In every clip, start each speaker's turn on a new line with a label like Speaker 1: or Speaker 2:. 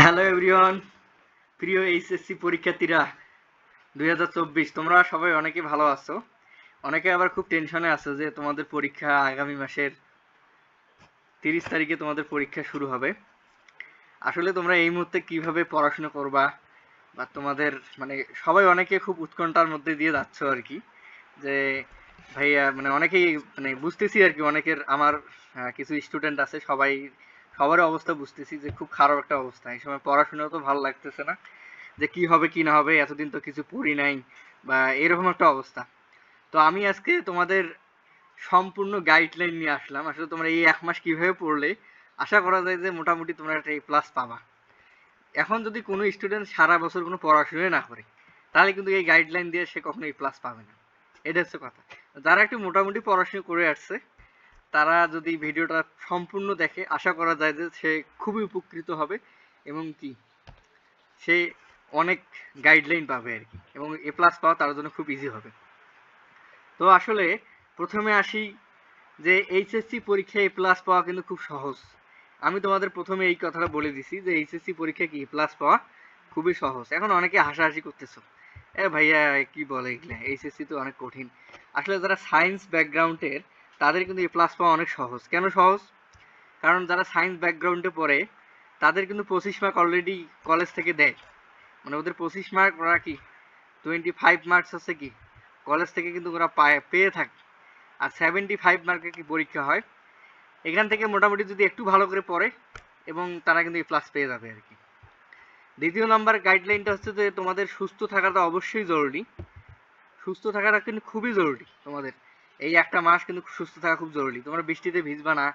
Speaker 1: Hello everyone প্রিয় HSC পরীক্ষার্থীরা, দুই হাজার চব্বিশ, তোমরা সবাই অনেকে ভালো আছো? অনেকে আবার খুব টেনশনে আছো যে তোমাদের পরীক্ষা আগামী মাসের তিরিশ তারিখে তোমাদের পরীক্ষা শুরু হবে। আসলে তোমরা এই মুহূর্তে কীভাবে পড়াশোনা করবা বা তোমাদের মানে সবাই অনেকে খুব উৎকণ্ঠার মধ্যে দিয়ে যাচ্ছ আর কি। যে ভাইয়া মানে অনেকেই মানে বুঝতেছি আর কি, অনেকের, আমার কিছু স্টুডেন্ট আছে, সবাই সবার অবস্থা বুঝতেছি যে খুব খারাপ একটা অবস্থা। এই সময় পড়াশোনাও তো ভালো লাগতেছে না, যে কি হবে, কি না হবে, এতদিন তো কিছু পড়ি নাই বা এরকম একটা অবস্থা। তো আমি আজকে তোমাদের সম্পূর্ণ গাইডলাইন নিয়ে আসলাম। আসলে তোমরা এই এক মাস কীভাবে পড়লে, আশা করা যায় যে মোটামুটি তোমরা একটা এ প্লাস পাবা। এখন যদি কোনো স্টুডেন্ট সারা বছর কোনো পড়াশোনাই না করে, তাহলে কিন্তু এই গাইডলাইন দিয়ে সে কখনো এ প্লাস পাবে না। এটা হচ্ছে কথা। যারা একটু মোটামুটি পড়াশোনা করে আসছে তারা যদি ভিডিওটা সম্পূর্ণ দেখে, আশা করা যায় যে সে খুবই উপকৃত হবে এবং কি, সে অনেক গাইডলাইন পাবে আর কি এবং এ প্লাস পাওয়া তার জন্য খুব ইজি হবে। তো আসলে প্রথমে আসি যে এইচএসসি পরীক্ষায় এ প্লাস পাওয়া কিন্তু খুব সহজ। আমি তোমাদের প্রথমে এই কথাটা বলে দিছি যে এইচএসসি পরীক্ষায় কি প্লাস পাওয়া খুবই সহজ। এখন অনেকে হাসাহাসি করতেছো। এ ভাইয়া কি বলে এগুলা? এইচএসসি তো অনেক কঠিন। আসলে যারা সায়েন্স ব্যাকগ্রাউন্ডের তাদের কিন্তু এ প্লাস পাওয়া অনেক সহজ। কেন সহজ? কারণ যারা সায়েন্স ব্যাকগ্রাউন্ডে পড়ে, তাদের কিন্তু পঁচিশ মার্ক অলরেডি কলেজ থেকে দেয়। মানে ওদের পঁচিশ মার্ক ওরা কি? টোয়েন্টি ফাইভ মার্কস আছে কি? কলেজ থেকে কিন্তু ওরা পায়, পেয়ে থাকে। আর সেভেন্টি ফাইভ মার্কের কি পরীক্ষা হয়? এখান থেকে মোটামুটি যদি একটু ভালো করে পড়ে, এবং তারা কিন্তু এই প্লাস পেয়ে যাবে আর কি। দ্বিতীয় নাম্বার গাইডলাইনটা হচ্ছে যে তোমাদের সুস্থ থাকাটা অবশ্যই জরুরি। সুস্থ থাকাটা কিন্তু খুবই জরুরি তোমাদের। এই একটা মাস কিন্তু সুস্থ থাকা খুব জরুরি। তোমরা বৃষ্টিতে ভিজবা না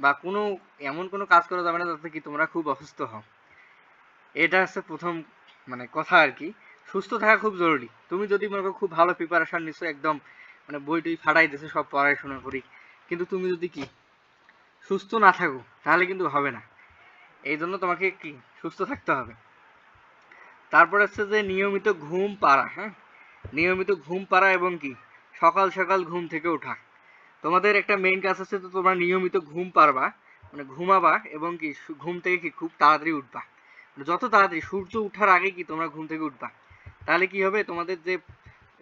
Speaker 1: বা কোনো, এমন কোনো কাজ করা যাবে না যাতে কি তোমরা খুব অসুস্থ হও। এটা হচ্ছে প্রথম মানে কথা আর কি। সুস্থ থাকা খুব জরুরি। তুমি যদি মনে করো খুব ভালো প্রিপারেশন নিছো, একদম মানে বই টই ফাটাই দিছো সব পড়াশোনা করি। কিন্তু তুমি যদি কি, সুস্থ না থাকো, তাহলে কিন্তু হবে না। এই জন্য তোমাকে কি, সুস্থ থাকতে হবে। তারপর হচ্ছে যে নিয়মিত ঘুম পাড়া হ্যাঁ? নিয়মিত ঘুম পাড়া এবং কি সকাল সকাল ঘুম থেকে ওঠা তোমাদের একটা মেইন কাজ হচ্ছে তো তোমরা নিয়মিত ঘুম পারবা মানে ঘুমাবা এবং কি ঘুম থেকে কি খুব তাড়াতাড়ি উঠবা। মানে যত তাড়াতাড়ি, সূর্য ওঠার আগে কি তোমরা ঘুম থেকে উঠবা। তাহলে কি হবে, তোমাদের যে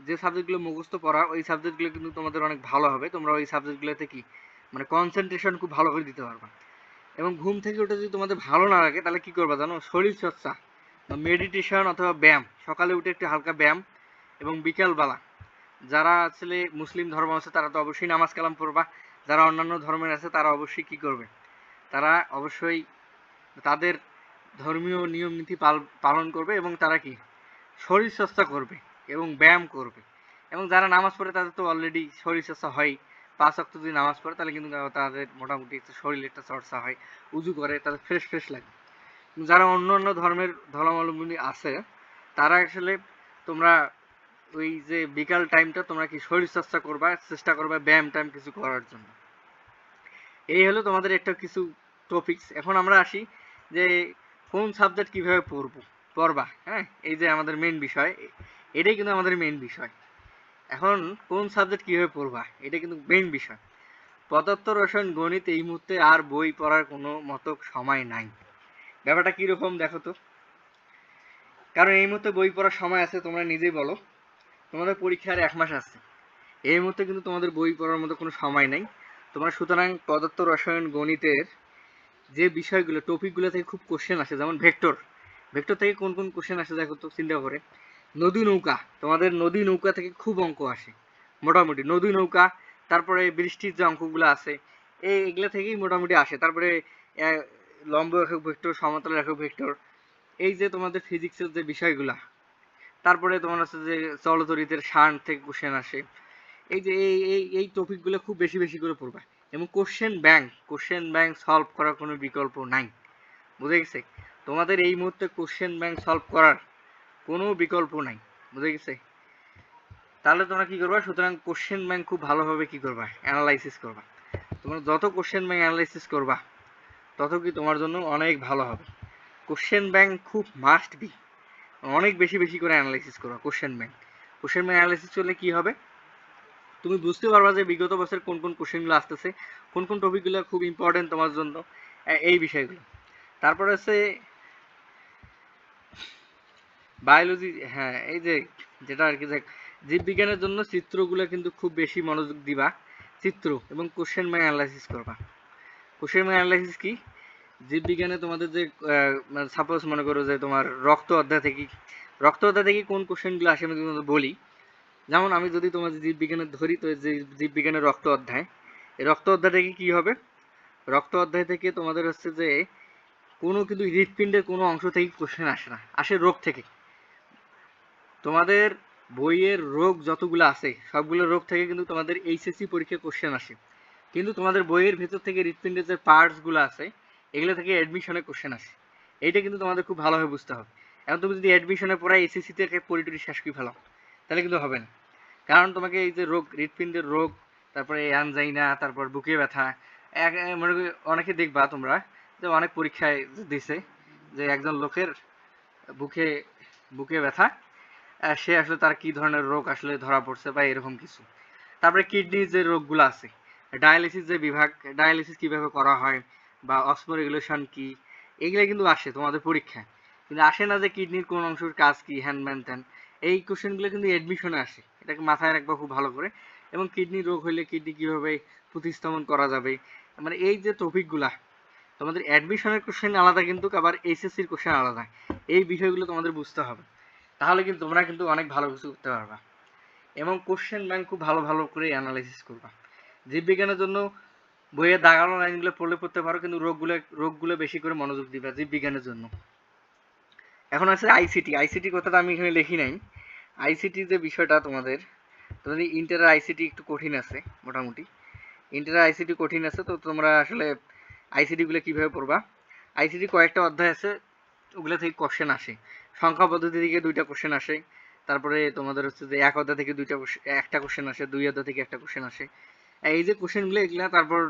Speaker 1: যে সাবজেক্টগুলো মুখস্থ পড়া, ওই সাবজেক্টগুলো কিন্তু তোমাদের অনেক ভালো হবে। তোমরা ওই সাবজেক্টগুলোতে কি মানে কনসেন্ট্রেশন খুব ভালো করে দিতে পারবা। এবং ঘুম থেকে উঠে যদি তোমাদের ভালো না লাগে, তাহলে কি করবা জানো? শরীর চর্চা মেডিটেশন অথবা ব্যায়াম। সকালে উঠে একটু হালকা ব্যায়াম এবং বিকালবেলা যারা আসলে মুসলিম ধর্ম আছে, তারা তো অবশ্যই নামাজ কালাম পড়বা। যারা অন্যান্য ধর্মের আছে, তারা অবশ্যই কি করবে? তারা অবশ্যই তাদের ধর্মীয় নিয়ম নীতি পালন করবে এবং তারা কি? শরীর চর্চা করবে এবং ব্যায়াম করবে। এবং যারা নামাজ পড়ে, তাদের তো অলরেডি শরীর চর্চা হয়। পাঁচ অক্ট যদি নামাজ পড়ে, তাহলে কিন্তু তাদের মোটামুটি একটু শরীরে একটা চর্চা হয়, উজু করে, তাদের ফ্রেশ ফ্রেশ লাগে। যারা অন্য অন্য ধর্মের ধর্মাবলম্বী আছে, তারা আসলে তোমরা ওই যে বিকাল টাইমটা তোমরা কি শরীর চর্চা করবা, চেষ্টা করবা ব্যায়াম টাইম কিছু করার জন্য। এই হলো তোমাদের একটা কিছু টপিকস এখন আমরা আসি যে কোন সাবজেক্ট কীভাবে পড়ব, পড়বা হ্যাঁ? এই যে আমাদের মেন বিষয়, এটাই কিন্তু আমাদের মেন বিষয়। এখন কোন সাবজেক্ট কীভাবে পড়বা, এটা কিন্তু মেন বিষয়। পদার্থ, রসায়ন, গণিত এই মুহূর্তে আর বই পড়ার কোনো মতো সময় নাই। ব্যাপারটা কীরকম দেখো তো? কারণ এই মুহূর্তে বই পড়ার সময় আছে, তোমরা নিজেই বলো। তোমাদের পরীক্ষার এক মাস আছে। এই মুহূর্তে কিন্তু তোমাদের বই পড়ার মতো কোনো সময় নেই। তোমরা সুতরাং পদার্থ, রসায়ন, গণিতের যে বিষয়গুলো, টপিকগুলো থেকে খুব কোশ্চেন আসে, যেমন ভেক্টর। ভেক্টর থেকে কোন কোন কোশ্চেন আসে দেখো তো, চিন্তা করে। নদী নৌকা, তোমাদের নদী নৌকা থেকে খুব অঙ্ক আসে, মোটামুটি। নদী নৌকা, তারপরে বৃষ্টির যে অঙ্কগুলো আছে, এই এগুলো থেকেই মোটামুটি আসে। তারপরে লম্ব একক ভেক্টর, সমতল একক ভেক্টর, এই যে তোমাদের ফিজিক্সের যে বিষয়গুলা তারপরে তোমার হচ্ছে যে চলতরিতের শান থেকে কোশ্চেন আসে। এই যে এই এই এই টপিকগুলো খুব বেশি বেশি করে পড়বা। এবং question bank question bank solve করার কোনো বিকল্প নাই। বুঝে গেছে? তোমাদের এই মুহূর্তে কোশ্চেন ব্যাংক সলভ করার কোনো বিকল্প নাই। বুঝে গেছে? তাহলে তোমরা কি করবা? সুতরাং কোশ্চেন ব্যাংক খুব ভালোভাবে কি করবা? অ্যানালাইসিস করবা। তোমরা যত কোশ্চেন ব্যাংক অ্যানালাইসিস করবা, তত কি তোমার জন্য অনেক ভালো হবে। কোশ্চেন ব্যাংক খুব মাস্ট বি অনেক বেশি বেশি করে অ্যানালাইসিস করবা question bank question bank analysis করলে কি হবে? তুমি বুঝতে পারবা যে বিগত বছর কোন কোন কোশ্চেনগুলো আসতেছে, কোন কোন টপিকগুলো খুব ইম্পর্টেন্ট তোমার জন্য এই বিষয়গুলো। তারপর হচ্ছে বায়োলজি হ্যাঁ এই যে যেটা আর কি, যে জীববিজ্ঞানের জন্য চিত্রগুলো কিন্তু খুব বেশি মনোযোগ দিবা, চিত্র এবং কোশ্চেন ব্যাংক অ্যানালাইসিস করবা। কোশ্চেন ব্যাংক অ্যানালাইসিস কি? জীববিজ্ঞানে তোমাদের যে সাপোজ মনে করো যে তোমার রক্ত অধ্যায় থেকে, রক্ত অধ্যায় থেকে কোন কোশ্চেনগুলো আসে আমি তোমাদের বলি। যেমন আমি যদি তোমাদের জীববিজ্ঞানের ধরি, তো যে জীববিজ্ঞানের রক্ত অধ্যায়, এই রক্ত অধ্যায় থেকে কি হবে? রক্ত অধ্যায় থেকে তোমাদের হচ্ছে যে, কোনো কিন্তু হৃৎপিণ্ডের কোনো অংশ থেকে কোশ্চেন আসে না, আসে রোগ থেকে। তোমাদের বইয়ের রোগ যতগুলো আছে, সবগুলো রোগ থেকে কিন্তু তোমাদের এইচএসসি পরীক্ষায় কোশ্চেন আসে। কিন্তু তোমাদের বইয়ের ভেতর থেকে হৃৎপিণ্ডের যে পার্টসগুলো আছে এগুলো থেকে অ্যাডমিশনে কোশ্চেন আসে। এইটা কিন্তু তোমাদের খুব ভালোভাবে বুঝতে হবে। এখন তুমি যদি অ্যাডমিশনে পড়া এসএসসি থেকে পরিটরি শেষ করে ফেলো, তাহলে কিন্তু হবে না। কারণ তোমাকে এই যে রোগ, হৃৎপিণ্ডের রোগ, তারপরে অ্যানজাইনা তারপর বুকে ব্যথা মনে করি অনেকে দেখবা তোমরা যে অনেক পরীক্ষায় দিছে যে একজন লোকের বুকে বুকে ব্যথা সে আসলে তার কি ধরনের রোগ আসলে ধরা পড়ছে বা এরকম কিছু। তারপরে কিডনির যে রোগগুলো আছে ডায়ালিসিস যে বিভাগ ডায়ালিসিস কীভাবে করা হয় বা অসমো রেগুলেশন কি এগুলো কিন্তু আসে তোমাদের পরীক্ষায়। কিন্তু আসে না যে কিডনির কোন অংশের কাজ কি হ্যান ম্যান ত্যান এই কোশ্চেনগুলো কিন্তু অ্যাডমিশনে আসে। এটাকে মাথায় রাখবা খুব ভালো করে। এবং কিডনি রোগ হলে কিডনি কীভাবে প্রতিস্থাপন করা যাবে মানে এই যে টপিকগুলা তোমাদের অ্যাডমিশনের কোশ্চেন আলাদা কিন্তু আবার এইচএসসির কোশ্চেন আলাদা। এই বিষয়গুলো তোমাদের বুঝতে হবে। তাহলে কিন্তু তোমরা কিন্তু অনেক ভালো কিছু করতে পারবা। এবং কোশ্চেন ব্যাংক খুব ভালো ভালো করে অ্যানালাইসিস করবা। জীববিজ্ঞানের জন্য বইয়ের দাগানো লাইনগুলো পড়লে পড়তে পারো, কিন্তু রোগগুলো রোগগুলো বেশি করে মনোযোগ দিবা জীববিজ্ঞানের জন্য। এখন আছে আইসিটি আইসিটি কথাটা আমি এখানে লিখি নাই। আইসিটি যে বিষয়টা তোমাদের তোমাদের ইন্টার আইসিটি একটু কঠিন আছে, মোটামুটি। ইন্টার আইসিটি কঠিন আছে, তো তোমরা আসলে আইসিটি গুলো কীভাবে পড়বা? আইসিটি কয়েকটা অধ্যায় আছে, ওগুলো থেকে কোশ্চেন আসে। সংখ্যা পদ্ধতি থেকে দুইটা কোশ্চেন আসে, তারপরে তোমাদের হচ্ছে যে এক অধ্যায় থেকে দুইটা একটা কোশ্চেন আসে, দুই অধ্যায় থেকে একটা কোশ্চেন আসে। এই যে কোশ্চেনগুলো এগুলা তারপর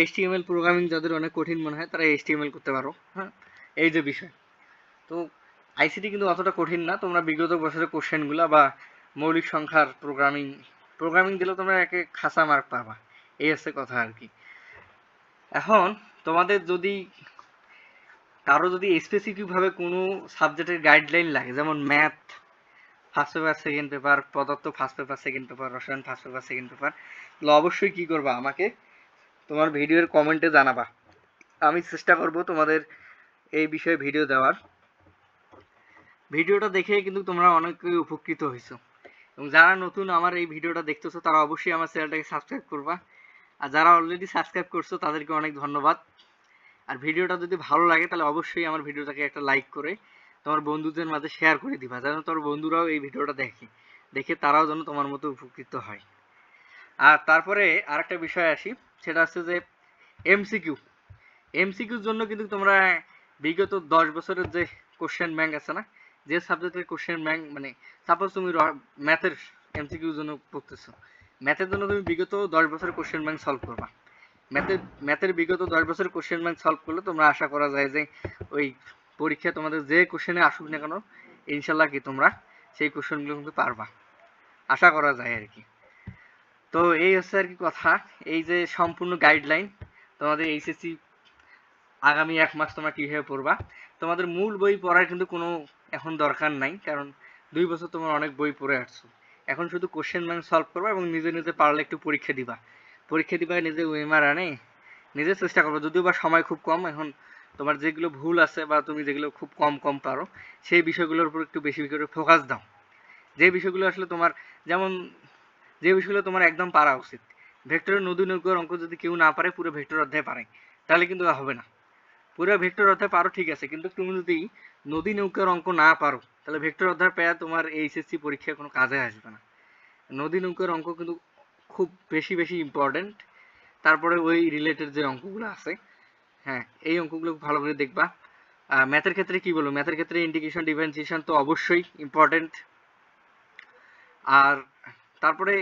Speaker 1: এইচটিএমএল প্রোগ্রামিং যাদের অনেক কঠিন মনে হয়, তারা এইচটিএমএল করতে পারো হ্যাঁ? এই যে বিষয়। তো আইসিটি কিন্তু অতটা কঠিন না, তোমরা বিগত বছরের কোশ্চেনগুলো বা মৌলিক সংখ্যার প্রোগ্রামিং প্রোগ্রামিং দিলে তোমরা একে খাসা মার্ক পাবা। এই হচ্ছে কথা আর কি। এখন তোমাদের যদি, কারও যদি স্পেসিফিক ভাবে কোনো সাবজেক্টের গাইডলাইন লাগে, যেমন math first paper second paper পদার্থ ফার্স্ট পেপার সেকেন্ড পেপার রসায়ন ফার্স্ট পেপার সেকেন্ড পেপার তাহলে অবশ্যই কি করবা আমাকে? তোমার ভিডিওর কমেন্টে জানাবা। আমি চেষ্টা করব তোমাদের এই বিষয়ে ভিডিও দেওয়ার। ভিডিওটা দেখে কিন্তু তোমরা অনেকেই উপকৃত হয়েছো। এবং যারা নতুন আমার এই ভিডিওটা দেখতেছো, তারা অবশ্যই আমার চ্যানেলটাকে সাবস্ক্রাইব করবা। আর যারা অলরেডি সাবস্ক্রাইব করছ, তাদেরকে অনেক ধন্যবাদ। আর ভিডিওটা যদি ভালো লাগে, তাহলে অবশ্যই আমার ভিডিওটাকে একটা লাইক করে তোমার বন্ধুদের মাঝে শেয়ার করে দিবা, যেন তোমার বন্ধুরাও এই ভিডিওটা দেখে দেখে তারাও যেন তোমার মতো উপকৃত হয়। আর তারপরে আরেকটা বিষয় আসি, সেটা হচ্ছে যে এমসিকিউ এমসিকিউর জন্য কিন্তু তোমরা বিগত দশ বছরের যে কোশ্চেন ব্যাংক আছে না, যে সাবজেক্টের কোশ্চেন ব্যাংক মানে সাপোজ তুমি ম্যাথের এমসিকিউর জন্য পড়তেছো ম্যাথের জন্য তুমি বিগত দশ বছরের কোশ্চেন ব্যাংক সলভ করবা। ম্যাথের ম্যাথের বিগত দশ বছরের কোশ্চেন ব্যাংক সলভ করলে তোমরা আশা করা যায় যে ওই পরীক্ষা তোমাদের যে কোশ্চেনে আসুক না কেন ইনশাল্লাহ কি তোমরা সেই কোশ্চেনগুলো কিন্তু পারবা। আশা করা যায় আর কি। তো এই হচ্ছে আর কি কথা। এই যে সম্পূর্ণ গাইডলাইন তোমাদের এইচএসসি আগামী এক মাস তোমরা কীভাবে পড়বা, তোমাদের মূল বই পড়ার কিন্তু কোনো এখন দরকার নাই, কারণ দুই বছর তোমার অনেক বই পড়ে আসছো। এখন শুধু কোশ্চেন ব্যাংক সলভ করবা এবং নিজে নিজে পারলে একটু পরীক্ষা দিবা। পরীক্ষা দিবা নিজে ওয়েমার আনে, নিজে চেষ্টা করব। যদিও বা সময় খুব কম, এখন তোমার যেগুলো ভুল আছে বা তুমি যেগুলো খুব কম কম পারো, সেই বিষয়গুলোর উপর একটু বেশি করে ফোকাস দাও। যে বিষয়গুলো আসলে তোমার, যেমন যে বিষয়গুলো তোমার একদম পারা উচিত। ভেক্টরের নদী নৌকার অঙ্ক যদি কেউ না পারে, পুরো ভেক্টর অধ্যায় পারে। তাহলে কিন্তু হবে না। পুরো ভেক্টর অধ্যায় পারো, ঠিক আছে। কিন্তু তুমি যদি নদী নৌকার অঙ্ক না পারো, তাহলে ভেক্টর অধ্যায় পেয়ে তোমার এইচএসসি পরীক্ষায় কোনো কাজে আসবে না। নদী নৌকার অঙ্ক কিন্তু খুব বেশি বেশি ইম্পর্টেন্ট তারপরে ওই রিলেটেড যে অঙ্কগুলো আছে হ্যাঁ এই অঙ্কগুলো ভালো করে দেখবা। ম্যাথের ক্ষেত্রে কি বলব? ম্যাথের ক্ষেত্রে ইন্ডিকেশন ডিফারেন্সিয়েশন তো অবশ্যই ইম্পর্টেন্ট আর তারপরে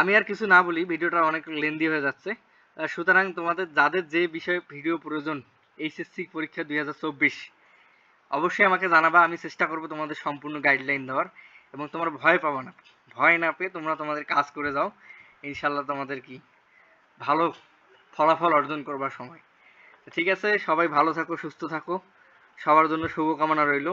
Speaker 1: আমি আর কিছু না বলি, ভিডিওটা অনেক লেন্দি হয়ে যাচ্ছে। সুতরাং তোমাদের যাদের যে বিষয়ে ভিডিও প্রয়োজন এইচএসসি পরীক্ষা দুই হাজার চব্বিশ, অবশ্যই আমাকে জানাবা, আমি চেষ্টা করব তোমাদের সম্পূর্ণ গাইডলাইন দেওয়ার। এবং তোমার ভয় পাবা না। ভয় না পেয়ে তোমরা তোমাদের কাজ করে যাও। ইনশাল্লাহ তোমাদের কি ভালো ফলাফল অর্জন করবার সময়। ঠিক আছে সবাই ভালো থাকো সুস্থ থাকো। সবার জন্য শুভকামনা রইল।